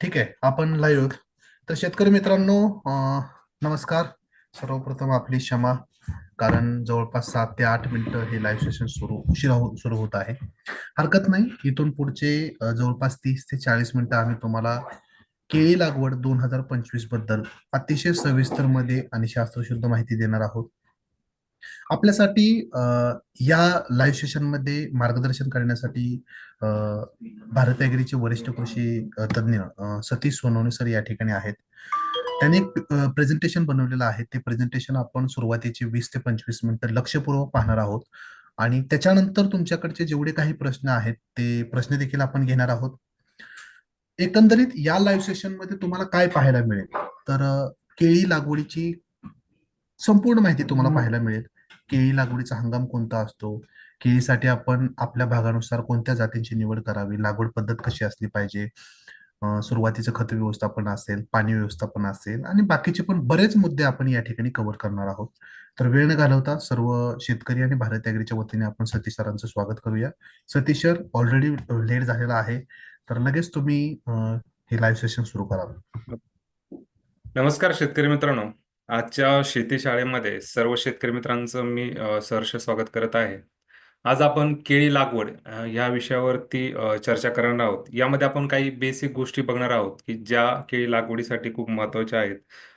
ठीक आहे आपण लाईव्ह तर शेतकरी मित्रांनो नमस्कार. सर्वप्रथम आपली क्षमा कारण जवळपास सात ते आठ मिनिटं हे लाईव्ह सेशन सुरू उशिरा सुरू होत आहे. हरकत नाही इथून पुढचे जवळपास तीस ते चाळीस मिनिटं आम्ही तुम्हाला केळी लागवड दोन हजार पंचवीसबद्दल अतिशय सविस्तरमध्ये आणि शास्त्रशुद्ध माहिती देणार आहोत. आपल्यासाठी या लाईव्ह सेशनमध्ये मार्गदर्शन करण्यासाठी अ, भारत ॲग्रीचे वरिष्ठ कृषी तज्ज्ञ सतीश सोनवणे सर या ठिकाणी आहेत. त्यांनी एक प्रेझेंटेशन बनवलेलं आहे. ते प्रेझेंटेशन आपण सुरुवातीचे वीस ते पंचवीस मिनिटं लक्षपूर्वक पाहणार आहोत. आणि त्याच्यानंतर तुमच्याकडचे जेवढे काही प्रश्न आहेत ते प्रश्न देखील आपण घेणार आहोत. एकंदरीत या लाईव्ह सेशनमध्ये तुम्हाला काय पाहायला मिळेल? तर केळी लागवडीची संपूर्ण माहिती तुम्हाला पाहायला मिळेल. केळी लागवडीचा हंगाम कोणता असतो? केळीसाठी आपण आपल्या भागानुसार कोणत्या जातींची निवड करावी? लागवड पद्धत कशी असली पाहिजे? सुरुवातीचं खत व्यवस्थापन असेल पाणी व्यवस्थापन असेल आणि बाकीचे पण बरेच मुद्दे आपण या ठिकाणी कव्हर करणार आहोत. तर वेळ न घालवता सर्व शेतकरी आणि भारत ॲग्रीच्या वतीने आपण सतीश सरांचं स्वागत करूया. सतीश सर ऑलरेडी लेट झालेला आहे. तर लगेच तुम्ही हे लाईव्ह सेशन सुरू करावं नमस्कार शेतकरी मित्रांनो. आजच्या शेती शाळेमध्ये सर्व शेतकरी मित्रांचं मी अ, सहर्ष स्वागत करत आहे. आज आपण केळी लागवड अ, या विषयावरती अ, चर्चा करणार आहोत. यामध्ये आपण काही बेसिक गोष्टी बघणार आहोत की ज्या केळी लागवडीसाठी खूप महत्त्वाच्या आहेत.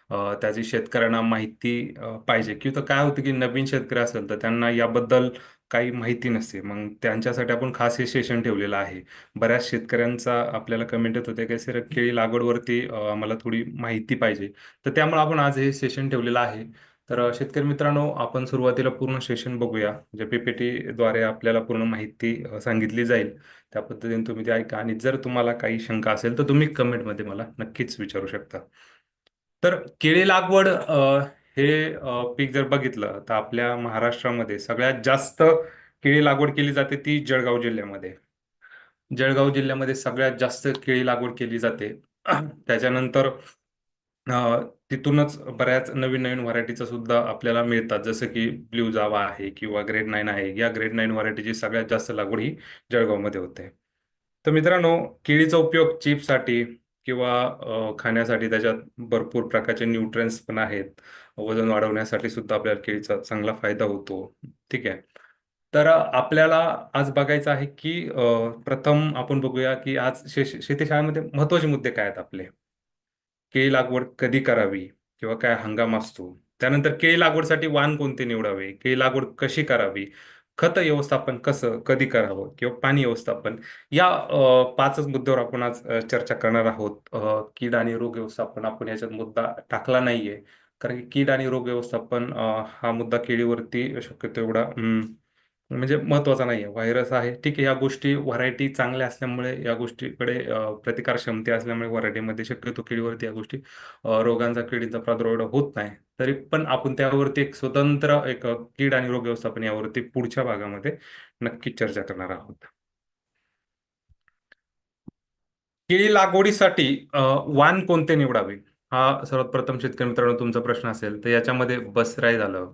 अ, त्याची शेतकऱ्यांना माहिती अ, पाहिजे. किंवा काय होतं की नवीन शेतकरी असेल तर त्यांना याबद्दल काही माहिती नसते. मग त्यांच्यासाठी आपण खास हे सेशन ठेवलेलं आहे. बऱ्याच शेतकऱ्यांचा आपल्याला कमेंट येत होते की सर केळी लागवडवरती अ, आम्हाला थोडी माहिती पाहिजे. तर त्यामुळे आपण आज हे सेशन ठेवलेलं आहे. तर अ, शेतकरी मित्रांनो आपण सुरुवातीला पूर्ण सेशन बघूया. जे पीपीटी द्वारे आपल्याला पूर्ण माहिती अ, सांगितली जाईल. त्या पद्धतीने तुम्ही ते ऐका. आणि जर तुम्हाला काही शंका असेल तर तुम्ही कमेंटमध्ये मला नक्कीच विचारू शकता. तर केळी लागवड अ, हे पीक जर बघितलं तर आपल्या महाराष्ट्रामध्ये सगळ्यात जास्त केळी लागवड केली जाते ती जळगाव जिल्ह्यामध्ये. जळगाव जिल्ह्यामध्ये सगळ्यात जास्त केळी लागवड केली जाते. त्याच्यानंतर तिथूनच बऱ्याच नवीन नवीन व्हरायटीचं सुद्धा आपल्याला मिळतात. जसं की ब्ल्यू जावा आहे किंवा ग्रेड नाईन आहे. या ग्रेड नाईन व्हरायटीची सगळ्यात जास्त लागवड ही जळगावमध्ये होते. तर मित्रांनो केळीचा उपयोग चिप्ससाठी किंवा खाण्यासाठी त्याच्यात भरपूर प्रकारचे न्यूट्रन्स पण आहेत. वजन वाढवण्यासाठी सुद्धा आपल्याला केळीचा चांगला फायदा होतो. ठीक आहे. तर आपल्याला आज बघायचं आहे की प्रथम आपण बघूया की आज शे शेतीशाळेमध्ये महत्त्वाचे मुद्दे काय आहेत आपले? केळी लागवड कधी करावी किंवा काय हंगाम असतो? त्यानंतर केळी लागवडसाठी वाण कोणते निवडावे? केळी लागवड कशी करावी? खत व्यवस्थापन कसं कधी करावं किंवा पाणी व्यवस्थापन? या पाचच मुद्द्यावर आपण आज चर्चा करणार आहोत. कीड आणि रोग व्यवस्थापन आपण याच्यात मुद्दा टाकला नाहीये. कारण की कीड आणि रोग व्यवस्थापन हा मुद्दा केळीवरती शक्यतो एवढा म्हणजे महत्त्वाचा नाही आहे व्हायरस आहे ठीक आहे या गोष्टी व्हरायटी चांगल्या असल्यामुळे या गोष्टीकडे प्रतिकार क्षमता असल्यामुळे व्हरायटीमध्ये शक्यतो केळीवरती या गोष्टी रोगांचा किडीचा प्रादुर्भाव होत नाही. तरी पण आपण त्यावरती एक स्वतंत्र एक कीड आणि रोग व्यवस्थापन यावरती पुढच्या भागामध्ये नक्कीच चर्चा करणार आहोत. केळी लागवडीसाठी वाण कोणते निवडावे? हा सर्वात प्रथम शेतकरी मित्रांनो तुमचा प्रश्न असेल तर याच्यामध्ये बसराय झालं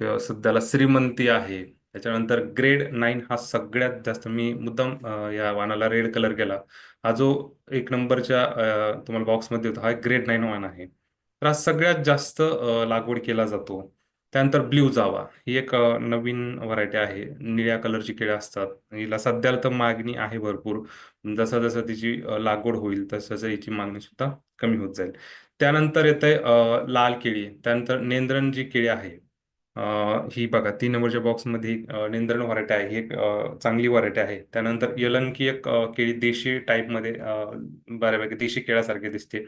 किंवा सध्याला श्रीमंती आहे. त्याच्यानंतर ग्रेड नाईन हा सगळ्यात जास्त मी मुद्दाम या वाहनाला रेड कलर केला. हा जो एक नंबरच्या तुम्हाला बॉक्समध्ये होता हा ग्रेड नाईन वाहन आहे. तर हा सगळ्यात जास्त लागवड केला जातो. त्यानंतर ब्ल्यू जावा ही एक नवीन व्हरायटी आहे. निळ्या कलरची केळी असतात. हिला सध्याला तर मागणी आहे भरपूर. जसं जसं तिची लागवड होईल तसं तसं हिची मागणी सुद्धा कमी होत जाईल. त्यानंतर येते लाल केळी. त्यानंतर नेंद्रन जी केळी आहे. ही बघा तीन नंबरच्या बॉक्समध्ये नेंद्रन व्हरायटी आहे. ही एक चांगली व्हरायटी आहे. त्यानंतर यलंकी एक केळी देशी टाईपमध्ये बऱ्यापैकी देशी केळ्यासारखी दिसते.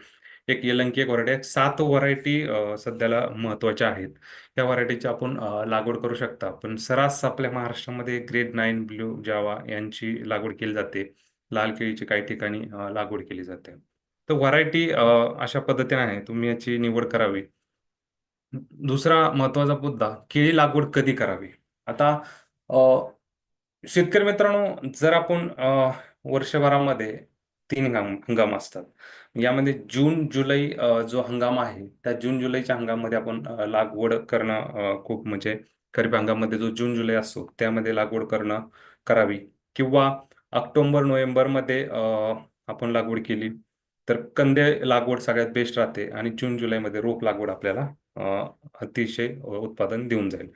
एक यलंकी एक व्हरायटी आहे. सात व्हरायटी सध्याला महत्त्वाच्या आहेत. या व्हरायटीची आपण लागवड करू शकता. पण सरास आपल्या महाराष्ट्रामध्ये ग्रेड नाईन ब्ल्यू जावा यांची लागवड केली जाते. लाल केळीची काही ठिकाणी लागवड केली जाते. तर व्हरायटी अशा पद्धतीने आहे. तुम्ही याची निवड करावी. दुसरा महत्त्वाचा मुद्दा केळी लागवड कधी करावी? आता शेतकरी मित्रांनो जर आपण वर्षभरामध्ये तीन हंगाम हंगाम असतात. यामध्ये जून जुलै जो हंगाम आहे त्या जून जुलैच्या हंगामामध्ये आपण लागवड करणं खूप म्हणजे खरीप हंगामामध्ये जो जून जुलै असतो त्यामध्ये लागवड करणं करावी. किंवा ऑक्टोबर नोव्हेंबरमध्ये आपण लागवड केली. तर कंदे लागवड सगळ्यात बेस्ट राहते आणि जून जुलैमध्ये रोप लागवड आपल्याला अतिशय उत्पादन देऊन जाईल.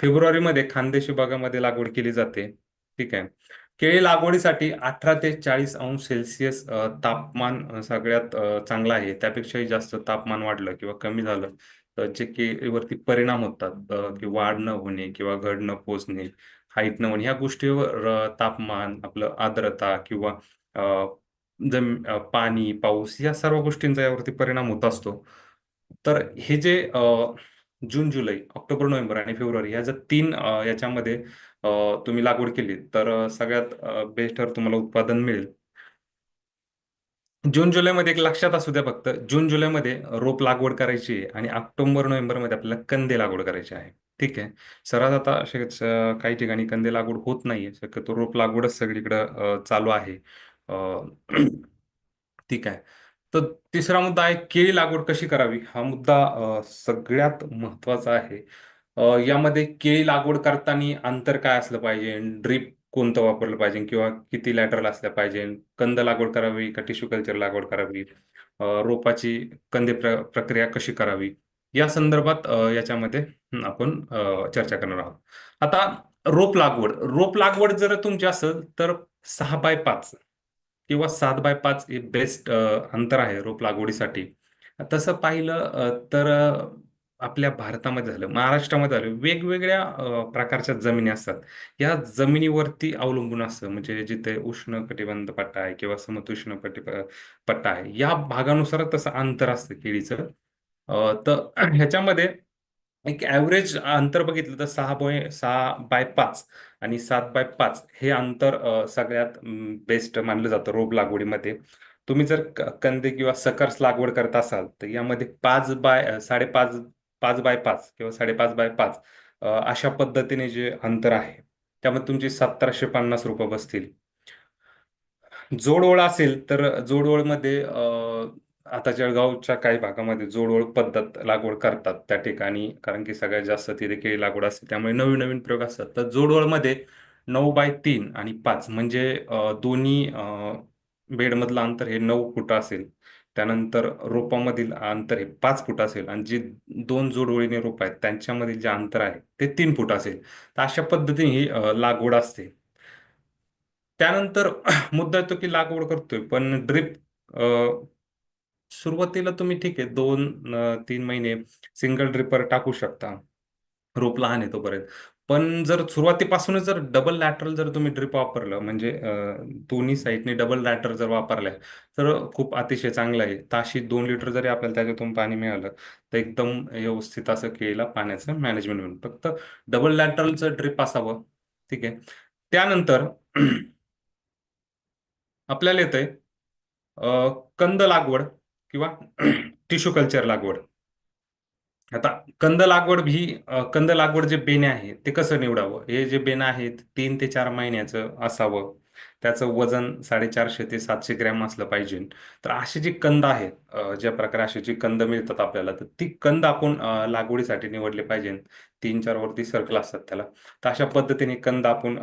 फेब्रुवारीमध्ये खानदेशी भागामध्ये लागवड केली जाते. ठीक आहे. केळी लागवडीसाठी अठरा ते चाळीस अंश सेल्सिअस तापमान सगळ्यात चांगलं आहे. त्यापेक्षाही जास्त तापमान वाढलं किंवा कमी झालं तर जे केळीवरती परिणाम होतात की वाढ न होणे किंवा घड न पोचणे हाईट न होणे ह्या गोष्टीवर तापमान आपलं आर्द्रता किंवा जम अ, पाणी पाऊस या सर्व गोष्टींचा यावरती परिणाम होत असतो. तर हे जे अ, जून जुलै ऑक्टोबर नोव्हेंबर आणि फेब्रुवारी या जर तीन अ, याच्यामध्ये अ, तुम्ही लागवड केली तर अ, सगळ्यात बेस्ट तुम्हाला उत्पादन मिळेल. जून जुलैमध्ये एक लक्षात असू द्या फक्त जून जुलैमध्ये रोप लागवड करायची आहे आणि ऑक्टोबर नोव्हेंबरमध्ये आपल्याला कंदे लागवड करायची आहे. ठीक आहे? सर्वात आता असे काही ठिकाणी कंदे लागवड होत नाहीये. शक्यतो रोप लागवडच सगळीकडे चालू आहे. ठीक आहे. तर तिसरा मुद्दा आहे केळी लागवड कशी करावी? हा मुद्दा सगळ्यात महत्त्वाचा आहे. यामध्ये केळी लागवड करताना अंतर काय असलं पाहिजे? ड्रीप कोणतं वापरलं पाहिजे? किंवा किती लॅटरल असल्या पाहिजे? कंद लागवड करावी का टिश्यू कल्चर लागवड करावी? रोपाची कंदे प्र प्रक्रिया कशी करावी? या संदर्भात याच्यामध्ये आपण चर्चा करणार आहोत. आता रोप लागवड. रोप लागवड जर तुमची असेल तर सहा बाय पाच. किंवा सात बाय पाच हे बेस्ट अंतर आहे रोप लागवडीसाठी. तसं पाहिलं तर आपल्या भारतामध्ये झालं महाराष्ट्रामध्ये झालं वेगवेगळ्या प्रकारच्या जमिनी असतात. या जमिनीवरती अवलंबून असतं म्हणजे जिथे उष्ण कटिबंध पट्टा आहे किंवा समतोष्ण पट्टी पट्टा आहे या भागानुसार तसं अंतर असतं केळीचं. तर ह्याच्यामध्ये एक ॲव्हरेज अंतर बघितलं तर सहा बाय सहा बाय पाच आणि सात बाय पाच हे अंतर अ, सगळ्यात बेस्ट मानलं जातं रोप लागवडीमध्ये. तुम्ही जर क- कंदे किंवा सकर्स लागवड करत असाल तर यामध्ये पाच बाय अ, साडेपाच पाच बाय पाच किंवा साडेपाच बाय पाच अ, अशा पद्धतीने जे अंतर आहे त्यामध्ये तुमचे सतराशे पन्नास रुपये बसतील. जोडओळ असेल तर जोडओळमध्ये अ, आता जळगावच्या काही भागामध्ये जोडओळ पद्धत लागवड करतात त्या ठिकाणी कारण की सगळ्यात जास्त तिथे केळी लागवड असते त्यामुळे नवीन नवीन प्रयोग असतात. तर जोडओळमध्ये नऊ बाय तीन आणि पाच म्हणजे दोन्ही बेडमधलं अंतर हे नऊ फूट असेल. त्यानंतर रोपामधील अंतर हे पाच फूट असेल आणि जे दोन जोडओळीने रोप आहेत त्यांच्यामधील जे अंतर आहे ते तीन फूट असेल. तर अशा पद्धतीने ही लागवड असते. त्यानंतर मुद्दा येतो की लागवड करतोय पण ड्रिप सुरुवातीला तुम्ही ठीक आहे दोन तीन महिने सिंगल ड्रिपर टाकू शकता. रोप लहान आहे तोपर्यंत. पण जर सुरुवातीपासूनच जर डबल लॅटरल जर तुम्ही ड्रिप वापरलं म्हणजे दोन्ही साईडने डबल लॅटर जर वापरल्या तर खूप अतिशय चांगलं आहे. ताशी दोन लिटर जरी आपल्याला त्याच्यातून पाणी मिळालं तर एकदम व्यवस्थित असं केळीला पाण्याचं मॅनेजमेंट होईल. फक्त डबल लॅटरलचं ड्रिप असावं ठीक आहे. त्यानंतर आपल्याला येतंय कंद लागवड. किंवा टिश्यू कल्चर लागवड. आता कंद लागवड ही कंद लागवड जे बेणे आहे ते कसं निवडावं? हे जे बेणं आहेत तीन ते चार महिन्याचं असावं. त्याचं वजन साडेचारशे ते सातशे ग्रॅम असलं पाहिजे. तर अशी जी कंद आहेत ज्या प्रकारे अशी जी कंद मिळतात आपल्याला तर ती कंद आपण लागवडीसाठी निवडली पाहिजे तीन चार वरती सर्कल असतात त्याला. तर अशा पद्धतीने कंद आपण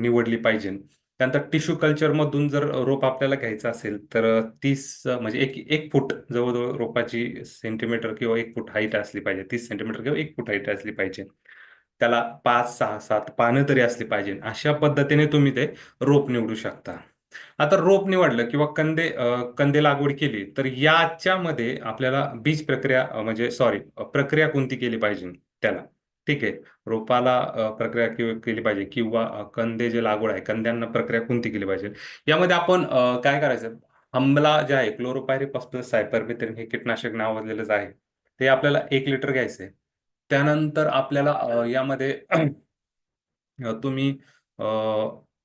निवडली पाहिजे त्यानंतर टिश्यू कल्चर मधून जर रोप आपल्याला घ्यायचं असेल तर तीस म्हणजे एक एक फूट जवळजवळ रोपाची सेंटीमीटर किंवा एक फूट हाईट असली पाहिजे. तीस सेंटीमीटर किंवा एक फूट हाईट असली पाहिजे. त्याला पाच सहा सात पानं तरी असली पाहिजे. अशा पद्धतीने तुम्ही ते रोप निवडू शकता. आता रोप निवडलं किंवा कंदे कंदे लागवड केली तर याच्यामध्ये आपल्याला बीज प्रक्रिया म्हणजे सॉरी प्रक्रिया कोणती केली पाहिजे त्याला? ठीक आहे. रोपाला प्रक्रिया केली पाहिजे किंवा कंदे जे लागवड आहे कंद्यांना प्रक्रिया कोणती केली पाहिजे? यामध्ये आपण काय करायचं? आंबला जे आहे क्लोरोपायरिफॉस्फरस सायपरमिथ्रिन हे कीटनाशक नावाजलेलंच आहे. ते आपल्याला एक लिटर घ्यायचं आहे त्यानंतर आपल्याला यामध्ये तुम्ही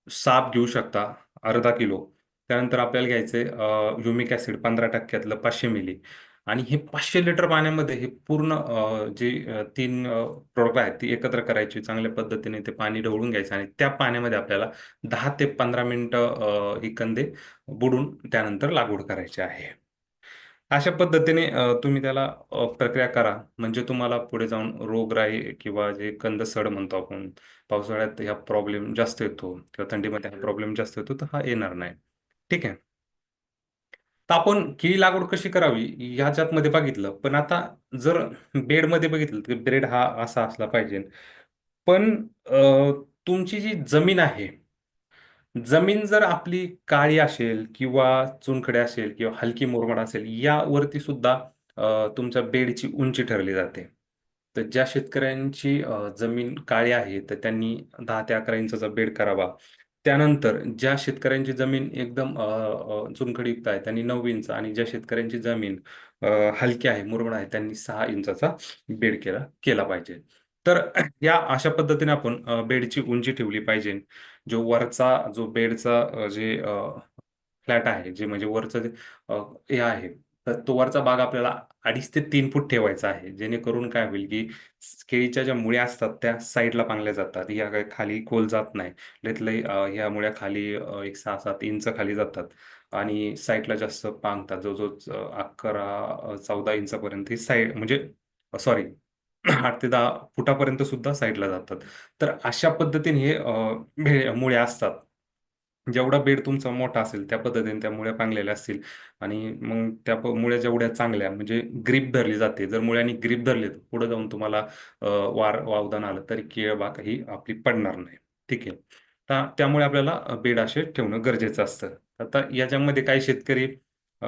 साप घेऊ शकता अर्धा किलो. त्यानंतर आपल्याला घ्यायचे युमिक ॲसिड पंधरा टक्क्यातलं पाचशे मिली. आणि हे पाचशे लिटर पाण्यामध्ये हे पूर्ण जे तीन प्रोडक्ट आहेत ती एकत्र करायची चांगल्या पद्धतीने ते पाणी ढवळून घ्यायचं आणि त्या पाण्यामध्ये आपल्याला दहा ते पंधरा मिनिटं अ, ही कंदे बुडून त्यानंतर लागवड करायची आहे. अशा पद्धतीने तुम्ही त्याला प्रक्रिया करा. म्हणजे तुम्हाला पुढे जाऊन रोगराई किंवा जे कंद सड म्हणतो आपण पावसाळ्यात ह्या प्रॉब्लेम जास्त येतो किंवा थंडीमध्ये हा प्रॉब्लेम जास्त येतो तर हा येणार नाही. ठीक आहे? तर आपण केळी लागवड कशी करावी ह्याच्यात मध्ये बघितलं. पण आता जर बेडमध्ये बघितलं तर बेड हा असा असला पाहिजे. पण तुमची जी जमीन आहे जमीन जर आपली काळी असेल किंवा चुनखडी असेल किंवा हलकी मुरमड असेल यावरती सुद्धा तुमच्या बेडची उंची ठरली जाते. तर ज्या शेतकऱ्यांची जमीन काळी आहे तर त्यांनी दहा ते अकरा इंचाचा बेड करावा. त्यानंतर ज्या शेतकऱ्यांची जमीन एकदम अ, अ, चुनखडीयुक्त आहे त्यांनी नऊ इंच आणि ज्या शेतकऱ्यांची जमीन अ, हलकी आहे मुरमड आहे त्यांनी सहा इंचाचा बेड केला केला पाहिजे. तर या अशा पद्धतीने आपण बेडची उंची ठेवली पाहिजे. जो वरचा जो बेडचा जे फ्लॅट आहे जे म्हणजे वरचं जे हे आहे तर तो वरचा भाग आपल्याला अडीच ते तीन फूट ठेवायचा आहे. जेणेकरून काय होईल की केळीच्या ज्या मुळ्या असतात त्या साईडला पांगल्या जातात. या काय खाली खोल जात नाही. लयत ह्या मुळ्या खाली एक सहा सात इंच खाली जातात. आणि साईडला जास्त पांगतात जो जो अकरा चौदा इंचापर्यंत ही साईड म्हणजे सॉरी आठ ते दहा फुटापर्यंत सुद्धा साईडला जातात. तर अशा पद्धतीने हे मुळे भे- मुळ्या असतात. जेवढा बेड तुमचा मोठा असेल त्या पद्धतीने त्या मुळ्या पांगलेल्या असतील. आणि मग त्या प- मुळ्या जेवढ्या चांगल्या म्हणजे ग्रीप धरली जाते. जर मुळ्यांनी ग्रीप धरली तर पुढे जाऊन तुम्हाला अ, वार वावदान आलं तरी केळबाग ही आपली पडणार नाही. ठीक आहे. तर त्यामुळे आपल्याला बेड असे ठेवणं गरजेचं असतं. आता याच्यामध्ये काही शेतकरी अ,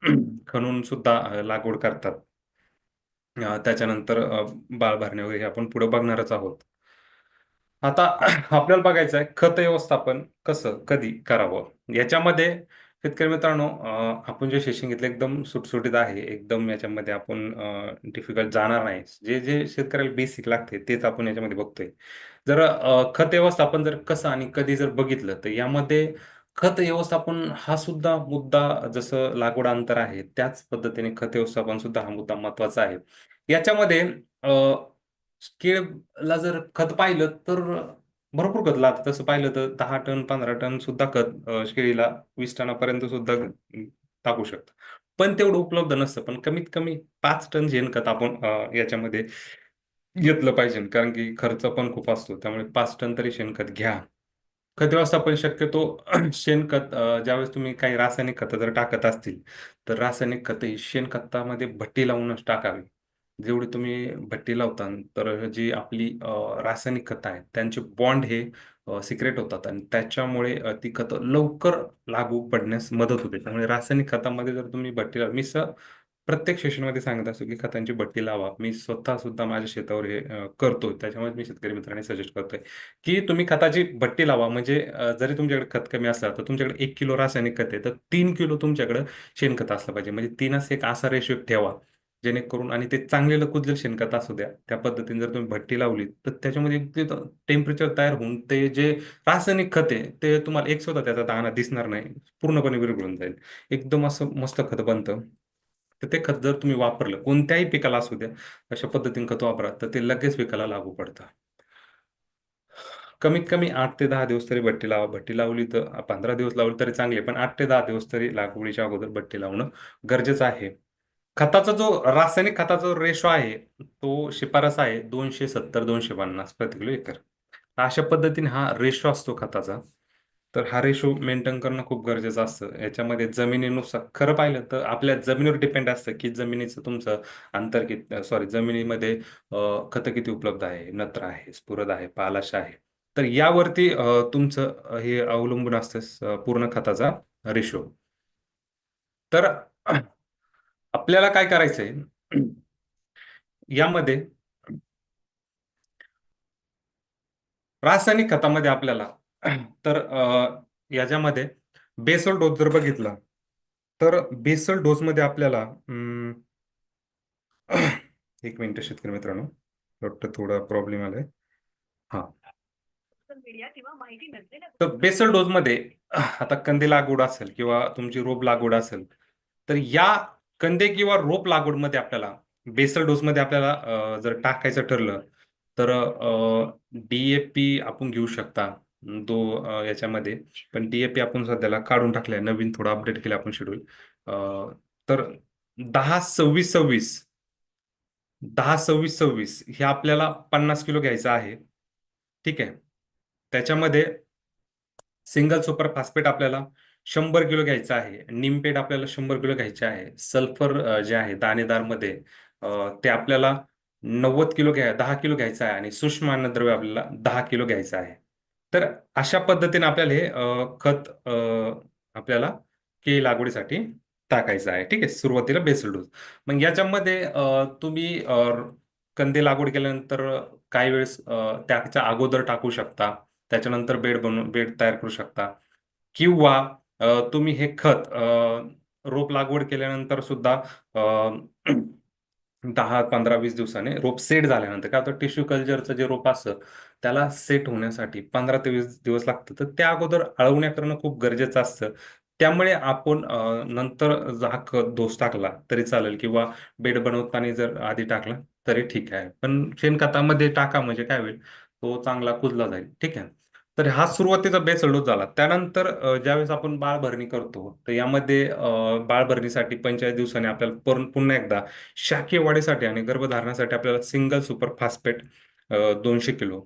खणून सुद्धा अ, लागवड करतात. अ, त्याच्यानंतर अ, बाळ भरणे वगैरे हे आपण पुढे बघणारच आहोत. आता आपल्याला बघायचं आहे खत व्यवस्थापन कसं कधी करावं? याच्यामध्ये शेतकरी मित्रांनो आपण जे सेशन घेतलं एकदम सुटसुटीत आहे. एकदम याच्यामध्ये आपण डिफिकल्ट जाणार नाही. जे जे शेतकऱ्याला बेसिक लागते तेच आपण याच्यामध्ये बघतोय. जर खत व्यवस्थापन जर कसं आणि कधी जर बघितलं तर यामध्ये खत व्यवस्थापन हा सुद्धा मुद्दा जसं लागवड अंतर आहे त्याच पद्धतीने खत व्यवस्थापन सुद्धा हा मुद्दा महत्त्वाचा आहे. याच्यामध्ये केळला जर खत पाहिलं तर भरपूर खत लागतं. तसं पाहिलं तर दहा टन पंधरा टन सुद्धा खत अं, केळीला वीस टनापर्यंत सुद्धा टाकू शकतं. पण तेवढं उपलब्ध नसतं. पण कमीत कमी पाच टन शेणखत आपण अं, याच्यामध्ये घेतलं पाहिजे. कारण की खर्च पण खूप असतो. त्यामुळे पाच टन तरी शेणखत घ्या. खत व्यवस्थापन शक्यतो शेणखत अं, ज्यावेळेस तुम्ही काही रासायनिक खतं जर टाकत असतील तर रासायनिक खत ही शेणखतामध्ये भट्टी लावूनच टाकावी. जेवढी तुम्ही भट्टी लावता तर जी आपली रासायनिक खतं आहेत त्यांचे बॉन्ड हे सिक्रेट होतात आणि त्याच्यामुळे ती खतं लवकर लागू पडण्यास मदत होते. त्यामुळे रासायनिक खतामध्ये जर तुम्ही भट्टी लाव मी स प्रत्येक सेशनमध्ये सांगत असतो की खतांची भट्टी लावा. मी स्वतः सुद्धा माझ्या शेतावर हे अं, करतो त्याच्यामुळे मी शेतकरी मित्रांनी सजेस्ट करतोय की तुम्ही खताची भट्टी लावा. म्हणजे जरी तुमच्याकडे खत कमी असला तर तुमच्याकडे एक किलो रासायनिक खत आहे तर तीन किलो तुमच्याकडे शेणखत असलं पाहिजे. म्हणजे तीनच एक असा रेशो ठेवा. जेणेकरून आणि ते चांगले कुजलेलं शेणखत असू द्या त्या पद्धतीने जर तुम्ही भट्टी लावली तर त्याच्यामध्ये ते टेम्परेचर तयार होऊन ते जे रासायनिक खत आहे ते तुम्हाला एक स्वतः त्याचा दाणा दिसणार नाही पूर्णपणे विरघळून जाईल. एकदम असं मस्त खत बनतं. तर ते खत जर तुम्ही वापरलं कोणत्याही पिकाला असू द्या अशा पद्धतीने खत वापरा तर ते लगेच पिकाला लागू पडतं. कमीत कमी आठ ते दहा दिवस तरी भट्टी लावा. भट्टी लावली तर पंधरा दिवस लावली तरी चांगले पण आठ ते दहा दिवस तरी लागवडीच्या अगोदर भट्टी लावणं गरजेचं आहे. खताचा जो रासायनिक खताचा जो रेशो आहे तो शिफारस आहे दोनशे सत्तर दोनशे पन्नास प्रति किलो एकर. अशा पद्धतीने हा रेशो असतो खताचा. तर हा रेशो मेंटेन करणं खूप गरजेचं असतं. याच्यामध्ये जमिनीनुसार खरं पाहिलं तर आपल्या जमिनीवर डिपेंड असतं की जमिनीचं तुमचं अंतर किती सॉरी जमिनीमध्ये खतं किती उपलब्ध आहे नत्र आहे स्फुरद आहे पालाश आहे. तर यावरती तुमचं हे अवलंबून असतं पूर्ण खताचा रेशो. तर आपल्याला काय करायचंय? यामध्ये रासायनिक खतामध्ये आपल्याला तर याच्यामध्ये बेसल डोस जर बघितला तर बेसल डोसमध्ये आपल्याला अं, एक मिनिट शेतकरी मित्रांनो वाटतं थोडा प्रॉब्लेम आलाय. हा. तर बेसल डोसमध्ये आता कंदी लागवड असेल किंवा तुमची रोप लागवड असेल तर या कंदे किंवा रोप लागवडमध्ये आपल्याला बेसल डोसमध्ये आपल्याला जर टाकायचं ठरलं तर डीएपी आपण घेऊ शकता. दो याच्यामध्ये. पण डीएपी आपण सध्याला काढून टाकलाय. नवीन थोडं अपडेट केलं आपण शेड्यूल तर दहा सव्वीस सव्वीस दहा सव्वीस सव्वीस हे आपल्याला पन्नास किलो घ्यायचं आहे. ठीक आहे? त्याच्यामध्ये सिंगल सुपर फॉस्फेट आपल्याला शंभर किलो घ्यायचं आहे. निमपेट आपल्याला शंभर किलो घ्यायचे आहे. सल्फर जे आहे दाणेदारमध्ये मध्ये ते आपल्याला नव्वद किलो घ्या दहा किलो घ्यायचं आहे आणि सूक्ष्म अन्नद्रव्य आपल्याला दहा किलो घ्यायचं आहे. तर अशा पद्धतीने आपल्याला हे खत आपल्याला केळी लागवडीसाठी टाकायचं आहे. ठीक आहे? सुरुवातीला बेसल डोस. मग याच्यामध्ये तुम्ही कंदे लागवड केल्यानंतर काही वेळेस त्याच्या अगोदर टाकू शकता. त्याच्यानंतर बेड बनवून बेड तयार करू शकता. किंवा तुम्ही हे खत रोप लागवड केल्यानंतर सुद्धा अ, दहा पंधरा वीस दिवसाने रोप सेट झाल्यानंतर काय होतं टिश्यू कल्चरचं जे रोप असतं त्याला सेट होण्यासाठी पंधरा ते वीस दिवस लागतं तर त्या अगोदर अळवण्या करणं खूप गरजेचं असतं. त्यामुळे आपण नंतर हा खत दोष टाकला तरी चालेल किंवा बेड बनवताना जर आधी टाकला तरी ठीक आहे. पण शेणखतामध्ये टाका म्हणजे काय होईल? तो चांगला कुजला जाईल. ठीक आहे? तर हा सुरुवातीचा बेस डोस झाला. त्यानंतर ज्यावेळेस आपण बाळ भरणी करतो तर यामध्ये बाळभरणीसाठी बाळ भरणीसाठी पंचेचाळीस दिवसांनी आपल्याला पुन्हा एकदा शाकीय वाढीसाठी आणि गर्भधारणासाठी आपल्याला सिंगल सुपर फास्फेट दोनशे किलो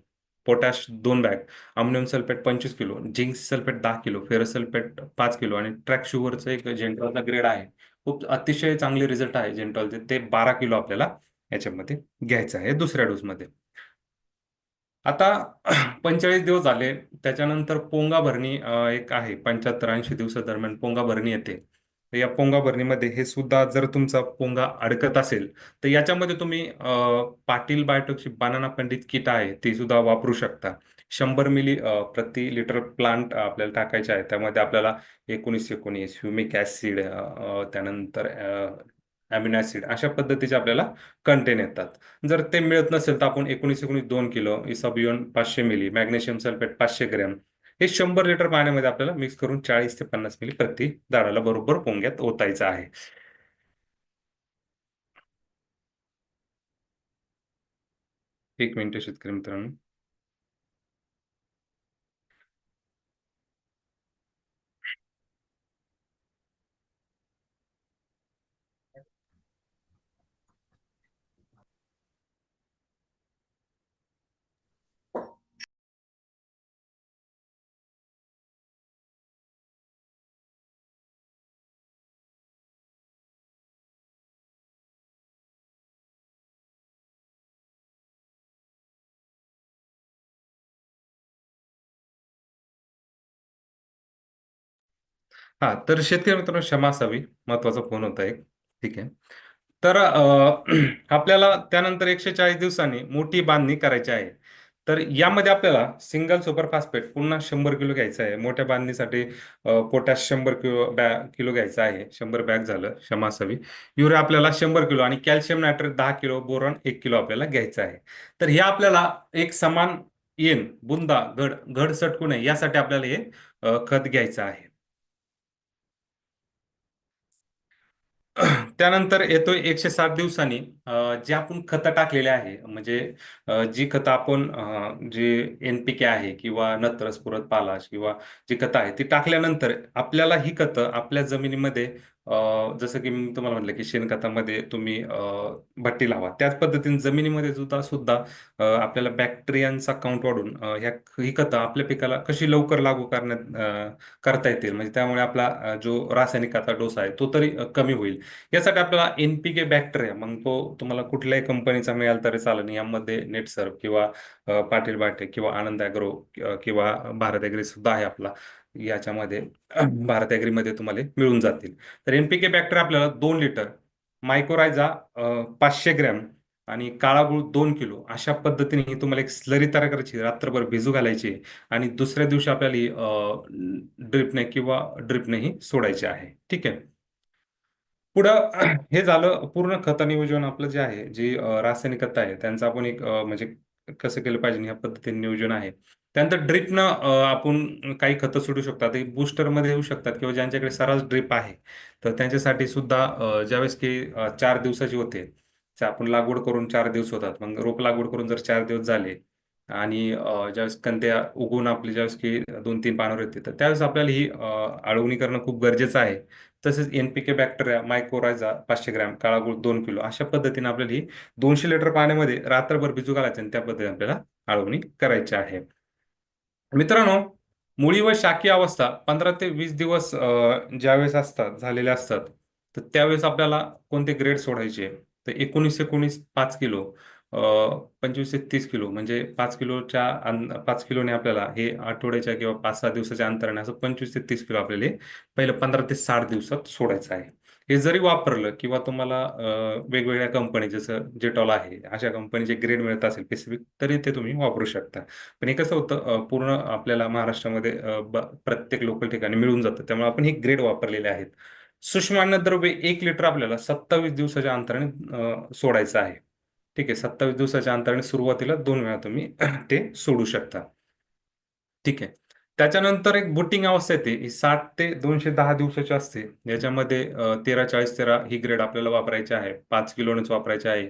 पोटॅश दोन बॅग अमोनियम सल्फेट पंचवीस किलो झिंक सल्फेट दहा किलो फेरस सल्फेट पाच किलो आणि ट्रॅक शुगरचं एक जेंटॉलचा ग्रेड आहे. खूप अतिशय चांगले रिझल्ट आहे जेंटॉलचे ते बारा किलो आपल्याला याच्यामध्ये घ्यायचं आहे दुसऱ्या डोसमध्ये आता पंचेचाळीस दिवस झाले त्याच्यानंतर पोंगा भरणी एक आहे पंच्याहत्तर ऐंशी दिवसादरम्यान पोंगा भरणी येते. या पोंगा भरणीमध्ये हे सुद्धा जर तुमचा पोंगा अडकत असेल तर याच्यामध्ये तुम्ही पाटील बायोटेकची बनाना पंडित किट आहे ती सुद्धा वापरू शकता. शंभर मिली प्रति लिटर प्लांट आपल्याला टाकायचे आहे. त्यामध्ये आपल्याला एकोणीस एकोणीस ह्युमिक ॲसिड त्यानंतर अमिनो ऍसिड अशा पद्धतीचे आपल्याला कंटेन येतात. जर ते मिळत नसेल तर आपण एकोणीस एकोणीस दोन किलो इसॉबियन पाचशे मिली मॅग्नेशियम सल्फेट पाचशे ग्रॅम हे शंभर लिटर पाण्यामध्ये आपल्याला मिक्स करून चाळीस ते पन्नास मिली प्रति दाडाला बरोबर पोंग्यात ओतायचं आहे. एक मिनिट शेतकरी मित्रांनो. हा तर शेतकरी मित्रांनो क्षमा असावी. महत्त्वाचा फोन होता एक. ठीक आहे. तर अ, आपल्याला त्यानंतर एकशे चाळीस दिवसांनी मोठी बांधणी करायची आहे. तर यामध्ये आपल्याला सिंगल सुपर फॉस्फेट पुन्हा शंभर किलो घ्यायचं आहे. मोठ्या बांधणीसाठी अ, पोटॅश शंभर किलो बॅ किलो घ्यायचं आहे. शंभर बॅग झालं क्षमा असावी. युरिया आपल्याला शंभर किलो आणि कॅल्शियम नायट्रेट दहा किलो बोरॉन एक किलो आपल्याला घ्यायचं आहे. तर हे आपल्याला एक समान येन बुंदा घड घड सटकू नये यासाठी आपल्याला हे अ, खत घ्यायचं आहे. त्यानंतर येतोय एकशे सात दिवसांनी जे आपण खतं टाकलेले आहे म्हणजे जी खतं आपण जे एनपीके आहे किंवा नत्र स्फुरद पालाश किंवा जी खतं आहे ती टाकल्यानंतर आपल्याला ही खतं आपल्या जमिनीमध्ये अ, जसं की मी तुम्हाला म्हटलं की शेणखतामध्ये तुम्ही अ, भट्टी लावा. त्याच पद्धतीने जमिनीमध्ये सुद्धा सुद्धा अ, आपल्याला बॅक्टेरियांचा काउंट वाढून अ, ह्या ही खतं आपल्या पिकाला कशी लवकर लागू करण्यात अ, करता येतील? म्हणजे त्यामुळे आपला अ, जो रासायनिक खताचा डोस आहे तो तरी अ, कमी होईल. यासाठी आपल्याला एनपीके बॅक्टेरिया मग तो तुम्हाला कुठल्याही कंपनीचा मिळाला तरी चालेल. यामध्ये नेटसर्फ किंवा अ, पाटील बाटे किंवा आनंद ॲग्रो किंवा भारत ॲग्री सुद्धा आहे आपला. याच्यामध्ये भारत ॲग्रीमध्ये तुम्हाला मिळून जातील. तर एनपीके बॅक्टर आपल्याला दोन लिटर मायक्रोरायझा पाचशे ग्रॅम आणि काळा गुळ दोन किलो अशा पद्धतीने ही तुम्हाला एक स्लरी तयार करायची रात्रभर भिजू घालायची आणि दुसऱ्या दिवशी आपल्याला ड्रिपने किंवा ड्रिपनेही सोडायचे आहे. ठीक आहे? पुढं हे झालं पूर्ण खत नियोजन आपलं जे आहे जी रासायनिक खत आहे त्यांचं आपण एक म्हणजे कसं केलं पाहिजे ह्या पद्धतीने नियोजन आहे. त्यानंतर ड्रिपनं आपण काही खतं सुटू शकतात. ते बूस्टरमध्ये येऊ शकतात किंवा ज्यांच्याकडे सरास ड्रिप आहे. तर त्यांच्यासाठी सुद्धा ज्यावेळेस की चार दिवसाची होते. आपण लागवड करून चार दिवस होतात. मग रोप लागवड करून जर चार दिवस झाले आणि ज्यावेळेस कंद्या उगवून आपली ज्यावेळेस की दोन तीन पानावर येते तर त्यावेळेस आपल्याला ही आळवणी करणं खूप गरजेचं आहे. तसेच एनपीके बॅक्टेरिया मायक्रोरायझा पाचशे ग्रॅम काळा गुळ दोन किलो अशा पद्धतीने आपल्याला ही दोनशे लिटर पाण्यामध्ये रात्रभर भिजू घालायचे आणि त्या पद्धतीने आपल्याला आळवणी करायची आहे. मित्रांनो मुळी व शाकी अवस्था पंधरा ते वीस दिवस ज्यावेळेस असतात झालेले असतात तर त्यावेळेस आपल्याला कोणते ग्रेड सोडायचे? तर एकोणीस एकोणीस पाच किलो पंचवीस ते तीस किलो म्हणजे पाच किलोच्या पाच किलोने आपल्याला हे आठवड्याच्या किंवा पाच सहा दिवसाच्या अंतराने असं पंचवीस ते तीस किलो आपल्याला पहिलं पंधरा ते साठ दिवसात सोडायचं आहे. हे जरी वापरलं किंवा तुम्हाला वेगवेगळ्या कंपनी जसं जेटॉल आहे अशा कंपनीचे ग्रेड मिळत असेल स्पेसिफिक तरी ते तुम्ही वापरू शकता. पण हे कसं होतं पूर्ण आपल्याला महाराष्ट्रामध्ये प्रत्येक लोकल ठिकाणी मिळून जातं. त्यामुळे आपण हे ग्रेड वापरलेले आहेत. सूक्ष्म अन्नद्रव्य एक लिटर आपल्याला सत्तावीस दिवसाच्या अंतराने सोडायचं आहे. ठीक आहे सत्तावीस दिवसाच्या अंतराने सुरुवातीला दोन वेळा तुम्ही ते सोडू शकता. ठीक आहे. त्याच्यानंतर एक बुटिंग अवस्था येते. ही साठ ते दोनशे दहा दिवसाची असते. याच्यामध्ये तेरा चाळीस तेरा ही ग्रेड आपल्याला वापरायची आहे. पाच किलोनेच वापरायची आहे.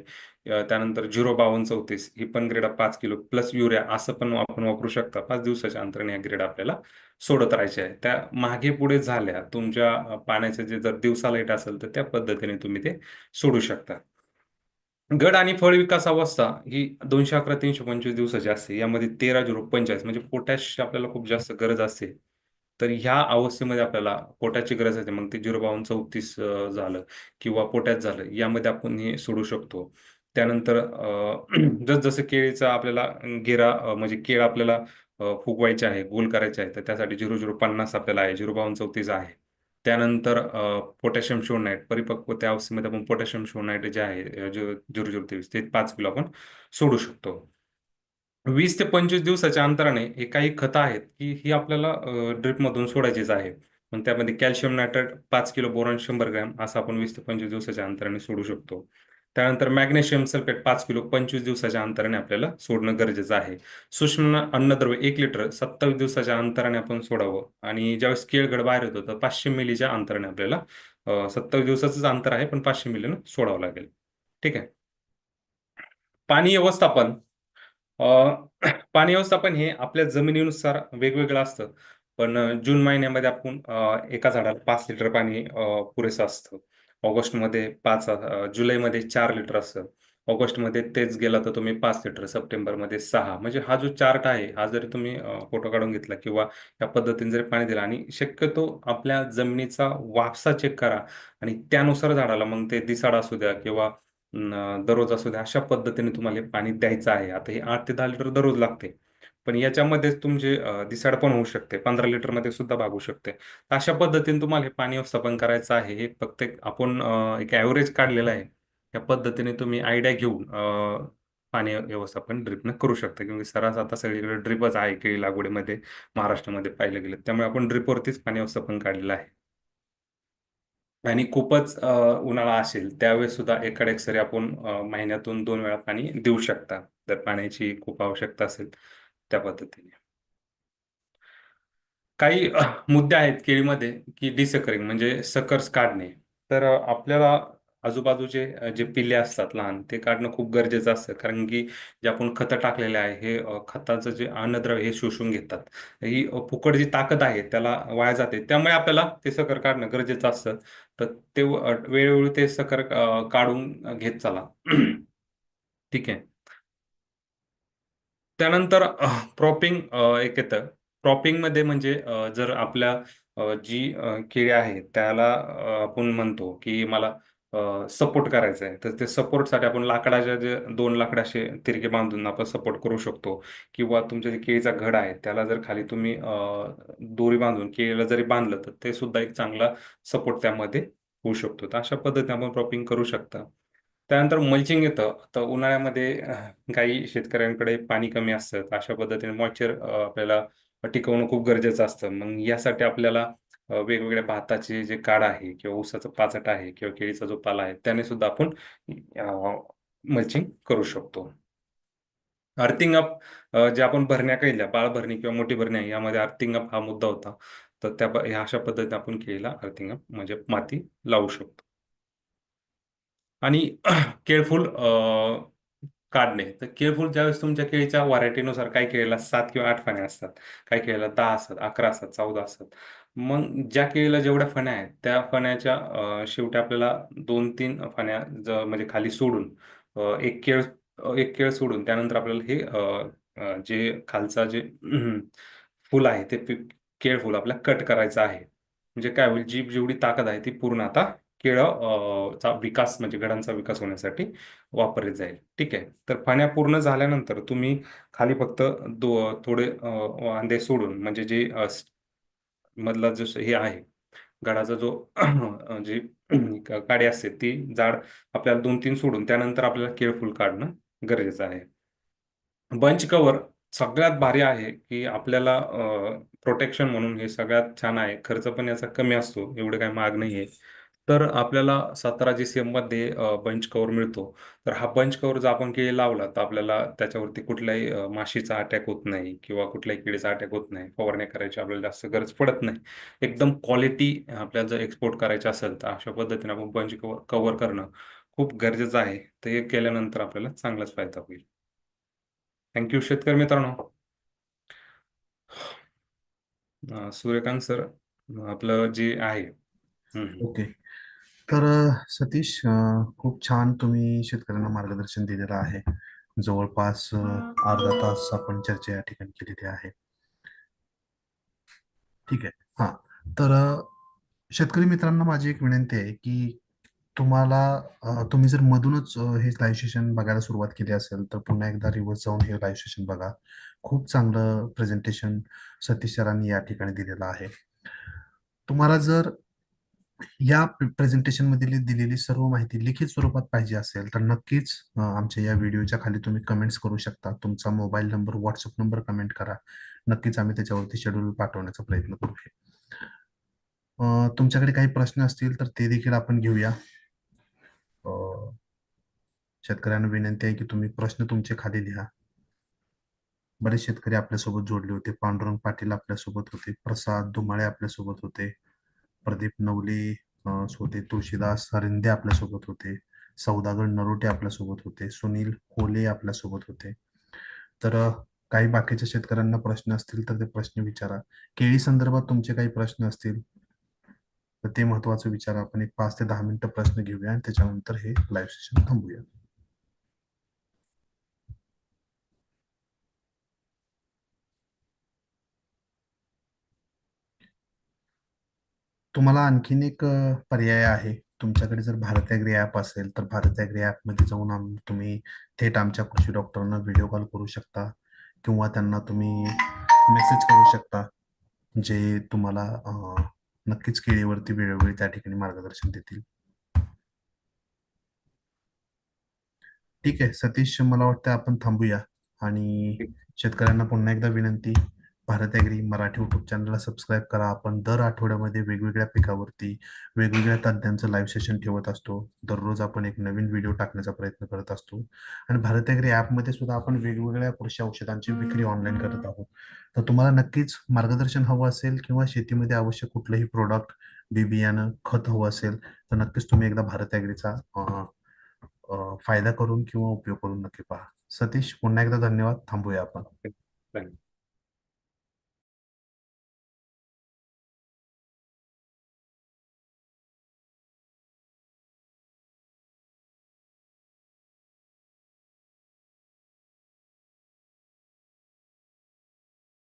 त्यानंतर झिरो बावन्न चौतीस ही पण ग्रेड पाच किलो. प्लस युरिया असं पण आपण वापरू शकता. पाच दिवसाच्या अंतराने या ग्रेड आपल्याला सोडत राहायचे आहे. त्या मागे पुढे झाल्या तुमच्या पाण्याचे जे जर दिवसा लाइट असेल तर त्या पद्धतीने तुम्ही ते सोडू शकता. गड आणि फळ विकास अवस्था ही दोनशे अकरा तीनशे पंचवीस दिवसाची असते. यामध्ये तेरा झिरो पंचेचाळीस म्हणजे पोटॅश आपल्याला खूप जास्त गरज असते. तर ह्या अवस्थेमध्ये आपल्याला पोटॅशची गरज असते. मग ते झिरो बावन्न चौतीस झालं किंवा पोटॅश झालं यामध्ये आपण हे सोडू शकतो. त्यानंतर जसजसं केळीचा आपल्याला गेरा म्हणजे केळ आपल्याला फुगवायचे आहे गोल करायचे आहे तर त्यासाठी झिरो झिरो पन्नास आपल्याला आहे झिरो बावन्न चौतीस आहे. त्यानंतर पोटॅशियम शोनाईट परिपक्वते अवस्थेमध्ये आपण पोटॅशियम शोनाईट जे आहे अ, झिरो झिरो तेवीस ते पाच किलो आपण सोडू शकतो. वीस ते पंचवीस दिवसाच्या अंतराने हे काही खतं आहेत की ही आपल्याला ड्रिपमधून सोडायचीच आहे. पण त्यामध्ये कॅल्शियम नायट्रेट पाच किलो बोरॉन शंभर ग्रॅम असं आपण वीस ते पंचवीस दिवसाच्या अंतराने सोडू शकतो. त्यानंतर मॅग्नेशियम सल्फेट पाच किलो पंचवीस दिवसाच्या अंतराने आपल्याला सोडणं गरजेचं आहे. सूक्ष्म अन्नद्रव्य एक लिटर सत्तावीस दिवसाच्या अंतराने आपण सोडावं. आणि ज्यावेळेस केळगड बाहेर येतो तर पाचशे मिलीच्या अंतराने आपल्याला सत्तावीस दिवसाचंच अंतर आहे पण पाचशे मिलीनं सोडावं लागेल. ठीक आहे? पाणी व्यवस्थापन. पाणी व्यवस्थापन हे आपल्या जमिनीनुसार वेगवेगळं असतं. पण जून महिन्यामध्ये आपण एका झाडाला पाच लिटर पाणी पुरेसं असतं. ऑगस्टमध्ये पाच जुलैमध्ये चार लिटर असतं. ऑगस्टमध्ये तेच गेला तर तुम्ही पाच लिटर सप्टेंबरमध्ये सहा. म्हणजे हा जो चार्ट आहे हा जरी तुम्ही फोटो काढून घेतला किंवा या पद्धतीने जरी पाणी दिलं आणि शक्यतो आपल्या जमिनीचा वापसा चेक करा आणि त्यानुसार झाडाला मग ते दिसाड असू द्या किंवा दररोज असू द्या अशा पद्धतीने तुम्हाला पाणी द्यायचं आहे. आता हे आठ ते दहा लिटर दररोज लागते. पण याच्यामध्येच तुमचे दिसाड पण होऊ शकते. पंधरा लिटरमध्ये सुद्धा भागू शकते. तर अशा पद्धतीने तुम्हाला हे पाणी व्यवस्थापन करायचं आहे. हे फक्त आपण एक ॲव्हरेज काढलेलं आहे. या पद्धतीने तुम्ही आयडिया घेऊन पाणी व्यवस्थापन ड्रिपनं करू शकता. किंवा सरास आता सगळीकडे ड्रिपच आहे केळी लागवडीमध्ये. महाराष्ट्रामध्ये पाहिलं गेलं त्यामुळे आपण ड्रिपवरतीच पाणी व्यवस्थापन काढलेलं आहे. आणि खूपच उन्हाळा असेल त्यावेळेस सुद्धा एकाड सरी आपण महिन्यातून दोन वेळा पाणी देऊ शकता. जर पाण्याची खूप आवश्यकता असेल. त्या पद्धतीने. काही मुद्दे आहेत केळीमध्ये की डिसकरिंग म्हणजे सकर्स काढणे. तर आपल्याला आजूबाजूचे जे पिल्ले असतात लहान ते काढणं खूप गरजेचं असतं. कारण की जे आपण खतं टाकलेले आहे हे खताचं जे अन्नद्रव्य हे शोषून घेतात. ही फुकट जी ताकद आहे त्याला वाया जाते. त्यामुळे आपल्याला ते सकर काढणं गरजेचं असतं. तर ते वेळोवेळी ते सकर काढून घेत चला. ठीक आहे. त्यानंतर प्रॉपिंग एक येतं. क्रॉपिंगमध्ये म्हणजे जर आपल्या जी केळी आहे त्याला आपण म्हणतो की मला सपोर्ट करायचा आहे तर ते सपोर्टसाठी आपण लाकडाच्या जे दोन लाकडाचे तिरके बांधून आपण सपोर्ट करू शकतो. किंवा तुमच्या जे केळीचा घड आहे त्याला जर खाली तुम्ही दोरी बांधून केळीला जरी बांधलं तर ते सुद्धा एक चांगला सपोर्ट त्यामध्ये होऊ शकतो. तर अशा पद्धतीने आपण क्रॉपिंग करू शकता. त्यानंतर मल्चिंग येतं. तर उन्हाळ्यामध्ये काही शेतकऱ्यांकडे पाणी कमी असतं. तर अशा पद्धतीने मॉइश्चर आपल्याला टिकवणं खूप गरजेचं असतं. मग यासाठी आपल्याला वेगवेगळ्या भाताचे जे काढ आहे किंवा ऊसाचं पाचट आहे किंवा केळीचा जो पाला आहे त्याने सुद्धा आपण मल्चिंग करू शकतो. अर्थिंग अप जे आपण भरण्या केल्या बाळ भरणी किंवा मोठी भरणी आहे यामध्ये अर्थिंग अप हा मुद्दा होता. तर त्या ह्या अशा पद्धतीने आपण केळीला अर्थिंग अप म्हणजे माती लावू शकतो. आणि केळफुल काढणे. तर केळफुल ज्यावेळेस तुमच्या केळीच्या व्हरायटीनुसार काही केळीला सात किंवा आठ फण्या असतात काही केळीला दहा असतात अकरा असतात चौदा असतात. मग ज्या केळीला जेवढ्या फण्या आहेत त्या फण्याच्या शेवटी आपल्याला दोन तीन फण्या ज म्हणजे खाली सोडून एक केळ एक केळ सोडून त्यानंतर आपल्याला हे जे खालचा जे फुल आहे ते केळफुल आपल्याला कट करायचं आहे. म्हणजे काय होईल जी जेवढी ताकद आहे ती पूर्ण आता केळं चा विकास म्हणजे घडांचा विकास होण्यासाठी वापरले जाईल. ठीक आहे? तर पाण्या पूर्ण झाल्यानंतर तुम्ही खाली फक्त दो थोडे वांदे सोडून म्हणजे जे मधला जो हे आहे गडाचा जो जी काडी असते ती जाड आपल्याला दोन तीन सोडून त्यानंतर आपल्याला केळफुल काढणं गरजेचं आहे. बंच कव्हर सगळ्यात भारी आहे की आपल्याला प्रोटेक्शन म्हणून हे सगळ्यात छान आहे. खर्च पण याचा कमी असतो एवढं काही माग नाही आहे तर आपल्याला सतरा जी सी मध्ये बंच कव्हर मिळतो. तर हा बंच कव्हर जर आपण केळी लावला तर आपल्याला त्याच्यावरती कुठल्याही अ, माशीचा अटॅक होत नाही किंवा कुठल्याही किडीचा अटॅक होत नाही. फवारणी करायची आपल्याला जास्त गरज पडत नाही. एकदम क्वालिटी आपल्याला जर एक्सपोर्ट करायची असेल तर अशा पद्धतीने आपण बंच कव्हर कव्हर करणं खूप गरजेचं आहे. तर हे केल्यानंतर आपल्याला चांगलाच फायदा होईल. थँक्यू शेतकरी मित्रांनो. सूर्यकांत सर आपलं जे आहे ओके. तर सतीश अ, खूप छान तुम्ही शेतकऱ्यांना मार्गदर्शन दिलेलं आहे. जवळपास अ, अर्धा तास आपण चर्चा या ठिकाणी केलेली आहे. ठीक आहे. हा. तर अ, शेतकरी मित्रांना माझी एक विनंती आहे की तुम्हाला अ, तुम्ही जर मधूनच अ, हे लाईव्ह सेशन बघायला सुरुवात केली असेल तर पुन्हा एकदा रिव्हर्स जाऊन हे लाईव्ह सेशन बघा. खूप चांगलं प्रेझेंटेशन सतीश सरांनी या ठिकाणी दिलेलं आहे. तुम्हाला जर या प्रेझेंटेशनमध्ये दिलेली सर्व माहिती लिखित स्वरूपात पाहिजे असेल तर नक्कीच आमच्या या व्हिडिओच्या खाली तुम्ही कमेंट्स करू शकता. तुमचा mobile number WhatsApp number comment करा. नक्कीच आम्ही त्याच्यावरती शेड्यूल पाठवण्याचा प्रयत्न करू तुमच्याकडे काही प्रश्न असतील तर ते देखील आपण घेऊया. शेतकऱ्यांना विनंती आहे की तुम्ही प्रश्न तुमचे खाली लिहा. बरेच शेतकरी आपल्यासोबत जोडले होते. पांडुरंग पाटील आपल्यासोबत होते. प्रसाद धुमाळे आपल्यासोबत होते. प्रदीप नवले होते तुळशीदास रिंदे आपल्यासोबत होते सौदागर नरोटे आपल्यासोबत होते सुनील कोले आपल्यासोबत होते. तर काही बाकीच्या शेतकऱ्यांना प्रश्न असतील तर ते प्रश्न विचारा. केळी संदर्भात तुमचे काही प्रश्न असतील तर ते महत्वाचं विचारा. आपण एक पाच ते दहा मिनिटं प्रश्न घेऊया आणि त्याच्यानंतर हे लाईव्ह सेशन थांबूया. तुम्हाला आणखीन एक अ, पर्याय आहे. तुमच्याकडे जर भारत ॲग्री ॲप असेल तर भारत ॲग्री ॲपमध्ये जाऊन आम तुम्ही थेट आमच्या कृषी डॉक्टरांना व्हिडिओ कॉल करू शकता किंवा त्यांना तुम्ही मेसेज करू शकता जे तुम्हाला अ, नक्कीच केळीवरती वेळोवेळी त्या ठिकाणी मार्गदर्शन देतील. ठीक आहे सतीश मला वाटतं आपण थांबूया आणि शेतकऱ्यांना पुन्हा एकदा विनंती. भारत ॲग्री मराठी युट्यूब चॅनलला सबस्क्राईब करा. आपण दर आठवड्यामध्ये वेगवेगळ्या पिकावरती वेगवेगळ्या तज्ज्ञांचं लाईव्ह सेशन ठेवत असतो. दररोज आपण एक नवीन व्हिडिओ टाकण्याचा प्रयत्न करत असतो. आणि भारत ॲग्री ॲपमध्ये सुद्धा आपण वेगवेगळ्या कृषी औषधांची विक्री ऑनलाईन करत आहोत. तर तुम्हाला नक्कीच मार्गदर्शन हवं असेल किंवा शेतीमध्ये आवश्यक कुठलंही प्रोडक्ट बी बियाणं खत हवं असेल तर नक्कीच तुम्ही एकदा भारत ॲग्रीचा फायदा करून किंवा उपयोग करून नक्की पहा. सतीश पुन्हा एकदा धन्यवाद. थांबूया आपण.